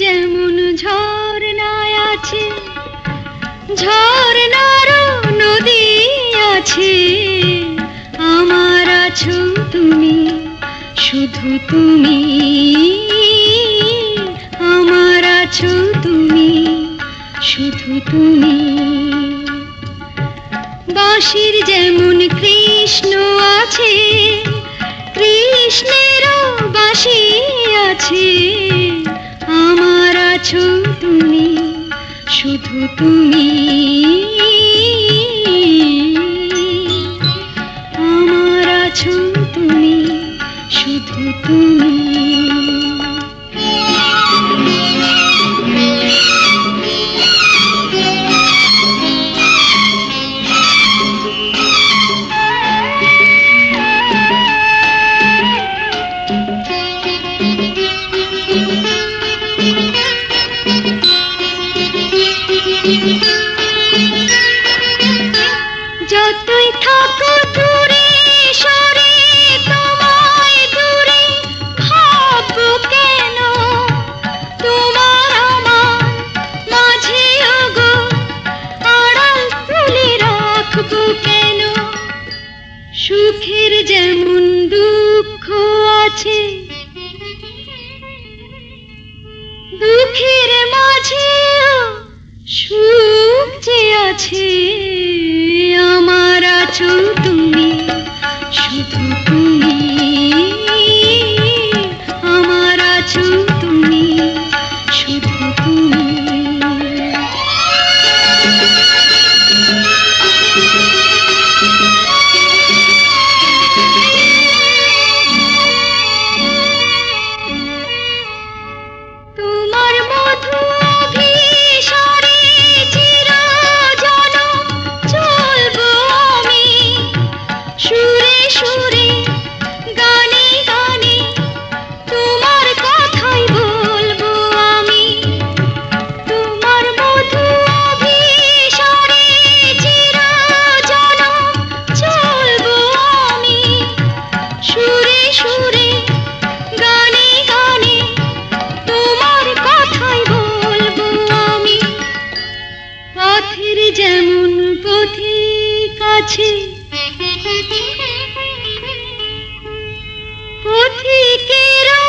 যেমন ঝর্ণায় আছে ঝর্ণারও নদী আছে। আমার আছো তুমি, শুধু তুমি, আমার আছো তুমি, শুধু তুমি। বাঁশির যেমন কৃষ্ণ আছে, কৃষ্ণেরও বাঁশি আছে। আছো তুমি শুধু তুমি। আমার আছো থাকো দূরে সরে আমার আছে পথিকেরও